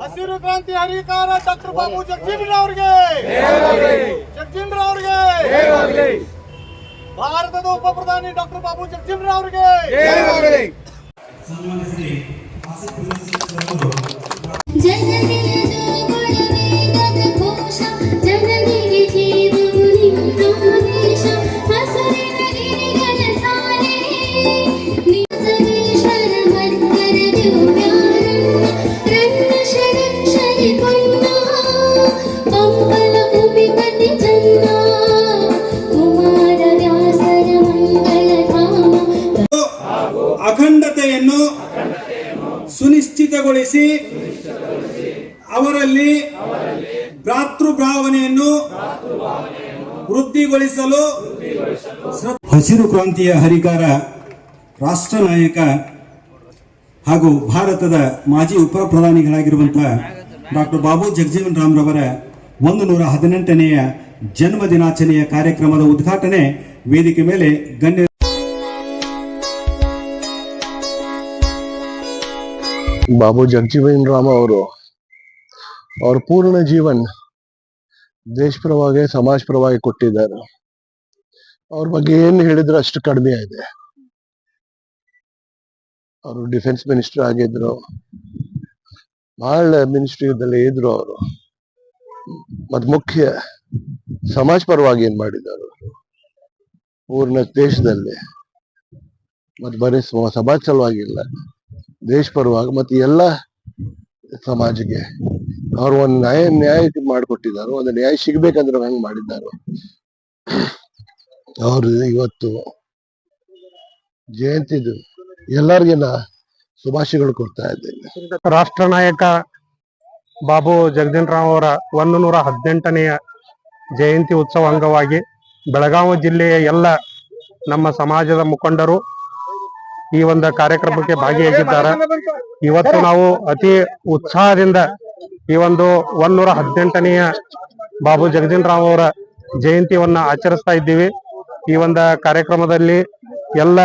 ಹಸಿರು ಕ್ರಾಂತಿ ಹರಿಕಾರ ಡಾಕ್ಟರ್ ಬಾಬು ಜಗಜೀವನ್ ಅವ್ರಿಗೆ. ಜಗಜೀವನ್ ಅವ್ರಿಗೆ. ಭಾರತದ ಉಪ ಪ್ರಧಾನಿ ಡಾಕ್ಟರ್ ಬಾಬು ಜಗಜೀವನ್ ಅವ್ರಿಗೆ. ಸುನಿಶ್ಚಿತಗೊಳಿಸಿ ಅವರಲ್ಲಿ ಭ್ರಾತೃಭಾವನೆಯನ್ನು ವೃದ್ಧಿಗೊಳಿಸಲು ಹಸಿರು ಕ್ರಾಂತಿಯ ಹರಿಕಾರ ರಾಷ್ಟ್ರ ನಾಯಕ ಹಾಗೂ ಭಾರತದ ಮಾಜಿ ಉಪ ಪ್ರಧಾನಿಗಳಾಗಿರುವಂತಹ ಡಾಕ್ಟರ್ ಬಾಬು ಜಗಜೀವನ್ ರಾಮ್ರವರ ಒಂದು ನೂರ ಹದಿನೆಂಟನೆಯ ಜನ್ಮ ದಿನಾಚರಣೆಯ ಕಾರ್ಯಕ್ರಮದ ಉದ್ಘಾಟನೆ ವೇದಿಕೆ ಮೇಲೆ ಗಣ್ಯ ಬಾಬು ಜಗಜೀವನ್ ರಾಮ ಅವರು ಅವ್ರ ಪೂರ್ಣ ಜೀವನ್ ದೇಶ ಪರವಾಗಿ ಸಮಾಜ ಕೊಟ್ಟಿದ್ದಾರೆ. ಅವ್ರ ಬಗ್ಗೆ ಏನ್ ಹೇಳಿದ್ರು ಅಷ್ಟು ಕಡಿಮೆ ಇದೆ ಅವರು ಡಿಫೆನ್ಸ್ ಮಿನಿಸ್ಟರ್ ಆಗಿದ್ರು. ಬಹಳ ಮಿನಿಸ್ಟ್ರಿದಲ್ಲಿ ಇದ್ರು ಅವರು. ಮತ್ ಮುಖ್ಯ, ಸಮಾಜ ಪರವಾಗಿ ಏನ್ ಮಾಡಿದ್ದಾರೆ ಪೂರ್ಣ ದೇಶದಲ್ಲಿ. ಮತ್ ಬರೀ ಸಮಾಜ ಸಲುವಾಗಿಲ್ಲ ದೇಶ ಪರವಾಗಿ ಮತ್ತೆ ಎಲ್ಲ ಸಮಾಜಕ್ಕೆ ಅವ್ರು ಒಂದು ನ್ಯಾಯ ನ್ಯಾಯ ಮಾಡಿಕೊಟ್ಟಿದ್ದಾರೆ. ಒಂದು ನ್ಯಾಯ ಸಿಗ್ಬೇಕಂದ್ರೆ ಹೆಂಗೆ ಮಾಡಿದ್ದಾರೆ. ಅವ್ರ ಇವತ್ತು ಜಯಂತಿದು ಎಲ್ಲರಿಗೂ ನಾ ಶುಭಾಶಯಗಳು ಕೊಡ್ತಾ ಇದ್ದೇನೆ. ರಾಷ್ಟ್ರ ನಾಯಕ ಬಾಬು ಜಗದೀನ್ ರಾವ್ ಅವರ ಒಂದು ನೂರ ಹದಿನೆಂಟನೆಯ ಜಯಂತಿ ಉತ್ಸವ ಅಂಗವಾಗಿ ಬೆಳಗಾವಿ ಜಿಲ್ಲೆಯ ಎಲ್ಲ ನಮ್ಮ ಸಮಾಜದ ಮುಖಂಡರು ಈ ಒಂದು ಕಾರ್ಯಕ್ರಮಕ್ಕೆ ಭಾಗಿಯಾಗಿದ್ದಾರೆ. ಇವತ್ತು ನಾವು ಅತಿ ಉತ್ಸಾಹದಿಂದ ಈ ಒಂದು ಒಂದೂರ ಹದಿನೆಂಟನೆಯ ಬಾಬು ಜಗದೀನ್ ರಾವ್ ಅವರ ಜಯಂತಿಯನ್ನ ಆಚರಿಸ್ತಾ ಇದ್ದೀವಿ. ಈ ಒಂದು ಕಾರ್ಯಕ್ರಮದಲ್ಲಿ ಎಲ್ಲ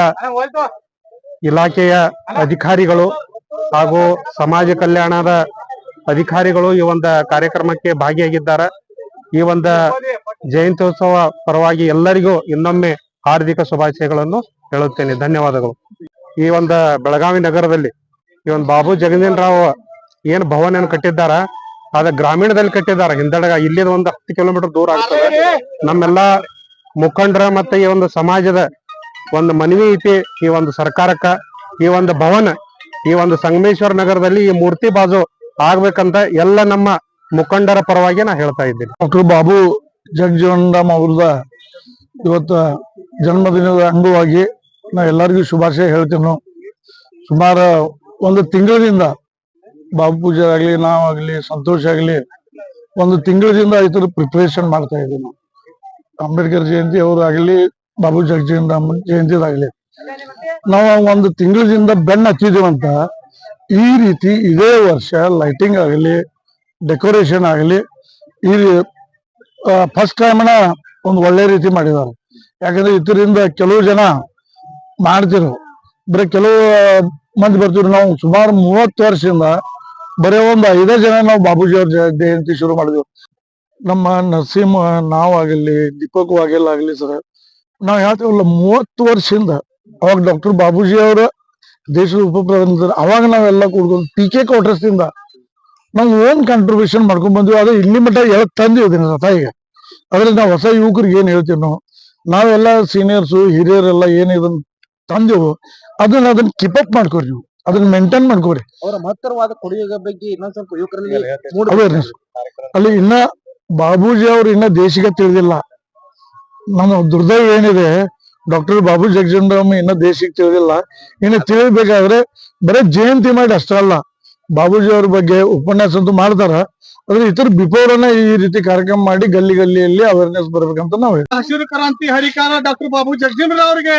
ಇಲಾಖೆಯ ಅಧಿಕಾರಿಗಳು ಹಾಗೂ ಸಮಾಜ ಕಲ್ಯಾಣದ ಅಧಿಕಾರಿಗಳು ಈ ಒಂದು ಕಾರ್ಯಕ್ರಮಕ್ಕೆ ಭಾಗಿಯಾಗಿದ್ದಾರೆ. ಈ ಒಂದು ಜಯಂತ್ಯೋತ್ಸವ ಪರವಾಗಿ ಎಲ್ಲರಿಗೂ ಇನ್ನೊಮ್ಮೆ ಹಾರ್ದಿಕ ಶುಭಾಶಯಗಳನ್ನು ಹೇಳುತ್ತೇನೆ. ಧನ್ಯವಾದಗಳು. ಈ ಒಂದು ಬೆಳಗಾವಿ ನಗರದಲ್ಲಿ ಈ ಒಂದು ಬಾಬು ಜಗದೀನ್ ರಾವ್ ಏನ್ ಭವನ ಕಟ್ಟಿದ್ದಾರ, ಅದ ಗ್ರಾಮೀಣದಲ್ಲಿ ಕಟ್ಟಿದ್ದಾರೆ. ಹಿಂದಡಗ ಇಲ್ಲಿ ಒಂದು ಹತ್ತು ಕಿಲೋಮೀಟರ್ ದೂರ ಆಗ್ತದೆ. ನಮ್ಮೆಲ್ಲ ಮುಖಂಡರ ಮತ್ತೆ ಈ ಒಂದು ಸಮಾಜದ ಒಂದು ಮನವಿ ಐತಿ ಈ ಒಂದು ಸರ್ಕಾರಕ್ಕ. ಈ ಒಂದು ಭವನ, ಈ ಒಂದು ಸಂಗಮೇಶ್ವರ ನಗರದಲ್ಲಿ ಈ ಮೂರ್ತಿ ಬಾಜು ಆಗ್ಬೇಕಂತ ಎಲ್ಲ ನಮ್ಮ ಮುಖಂಡರ ಪರವಾಗಿ ನಾ ಹೇಳ್ತಾ ಇದ್ದೀನಿ. ಡಾಕ್ಟರ್ ಬಾಬು ಜಗಜೀವನ್ ರಾಮ್ ಅವ್ರದ ಇವತ್ತ ಜನ್ಮದಿನದ ಅಂಗವಾಗಿ ನಾ ಎಲ್ಲರಿಗೂ ಶುಭಾಶಯ ಹೇಳ್ತೇನೆ. ಸುಮಾರು ಒಂದು ತಿಂಗಳಿಂದ ಬಾಬು ಪೂಜೆ ಆಗ್ಲಿ ನಾವಾಗಲಿ ಸಂತೋಷ ಆಗ್ಲಿ ಒಂದು ತಿಂಗಳಿಂದ ಇತರ ಪ್ರಿಪರೇಷನ್ ಮಾಡ್ತಾ ಇದ್ದೀವಿ ನಾವು ಅಂಬೇಡ್ಕರ್ ಜಯಂತಿ ಅವರಾಗಲಿ ಆಗ್ಲಿ, ಬಾಬು ರಾಮ್ ಜಯಂತಿದಾಗ್ಲಿ, ನಾವು ಒಂದು ತಿಂಗಳಿಂದ ಬೆನ್ನ ಹಚ್ಚಿದೀವಂತ ಈ ರೀತಿ ಇದೇ ವರ್ಷ ಲೈಟಿಂಗ್ ಆಗಲಿ ಡೆಕೋರೇಷನ್ ಆಗಲಿ, ಈ ಫಸ್ಟ್ ಟೈಮ್ನ ಒಂದು ಒಳ್ಳೆ ರೀತಿ ಮಾಡಿದ್ದಾರೆ. ಯಾಕಂದ್ರೆ ಇದರಿಂದ ಕೆಲವು ಜನ ಮಾಡ್ತಿರು ಬರೀ ಕೆಲವು ಮಂದಿ ಬರ್ತಿದ್ರು. ನಾವು ಸುಮಾರು ಮೂವತ್ತು ವರ್ಷದಿಂದ ಬರೀ ಒಂದು ಐದೇ ಜನ ನಾವು ಬಾಬುಜಿ ಅವ್ರ ಜಯಂತಿ ಶುರು ಮಾಡಿದ್ವಿ. ನಮ್ಮ ನರಸಿಂಹ ನಾವಾಗಲಿ ದೀಪಕ್ ವಾಗೇಲ್ ಆಗಲಿ ಸರ್, ನಾವ್ ಹೇಳ್ತೀವಲ್ಲ ಮೂವತ್ತು ವರ್ಷದಿಂದ ಅವಾಗ ಡಾಕ್ಟರ್ ಬಾಬೂಜಿ ಅವರ ದೇಶದ ಉಪ ಪ್ರಧಾನಿ ಅವಾಗ ನಾವೆಲ್ಲ ಕೂಡ್ಕೊಂಡು ಪಿ ಕೆ ಕ್ವಾರ್ಟರ್ಸ್ ನಾವು ಓನ್ ಕಾಂಟ್ರಿಬ್ಯೂಷನ್ ಮಾಡ್ಕೊಂಡ್ ಬಂದ್ವಿ, ಅದು ಇಲ್ಲಿ ಮಟ್ಟ ಎಲ್ಲ ತಂದಿದ್ದೀನಿ ಸತ ಈಗ. ನಾವು ಹೊಸ ಯುವಕರಿಗೆ ಏನ್ ಹೇಳ್ತೀವಿ ನಾವು ನಾವೆಲ್ಲ ಸೀನಿಯರ್ಸು ಹಿರಿಯರೆಲ್ಲ ಏನ್ ಇದನ್ನ ತಂದೆವು ಅದನ್ನ ಅದನ್ನ ಕೀಪ್ ಅಪ್ ಮಾಡ್ಕೊರಿ ನೀವು. ಅದನ್ನ ಮೇಂಟೈನ್ ಮಾಡ್ಕೊರಿ ಅವರ ಮಹತ್ತರವಾದ ಕೊಡುಗೆ ಬಗ್ಗೆ ಇನ್ನೊಂದ್ ಸ್ವಲ್ಪ ಯುವಕರಲ್ಲಿ ಅವೇರ್ನೆಸ್ ಅಲ್ಲಿ ಇನ್ನ ಬಾಬೂಜಿ ಅವ್ರು ಇನ್ನ ದೇಶಕ್ಕೆ ತಿಳಿದಿಲ್ಲ. ನಮ್ಮ ದುರ್ದೈವ ಏನಿದೆ ಡಾಕ್ಟರ್ ಬಾಬು ಜಗಜೀವನ್ ರಾಮ್ ಇನ್ನ ದೇಶಕ್ಕೆ ತಿಳಿದಿಲ್ಲ. ಇನ್ನ ತಿಳಿಬೇಕಾದ್ರೆ ಬರೀ ಜಯಂತಿ ಮಾಡಿ ಅಷ್ಟಲ್ಲ ಬಾಬೂಜಿ ಅವ್ರ ಬಗ್ಗೆ ಉಪನ್ಯಾಸ ಅಂತೂ ಮಾಡ್ತಾರ. ಆದ್ರೆ ಇತರ ಬಿಫೋರ್ ಈ ರೀತಿ ಕಾರ್ಯಕ್ರಮ ಮಾಡಿ ಗಲ್ಲಿ ಗಲ್ಲಿಯಲ್ಲಿ ಅವೇರ್ನೆಸ್ ಬರ್ಬೇಕಂತ ನಾವು ಹಸಿರು ಕ್ರಾಂತಿ ಹರಿಕಾರ ಡಾಕ್ಟರ್ ಬಾಬು ಜಗಜೀವನ್ ಅವರಿಗೆ.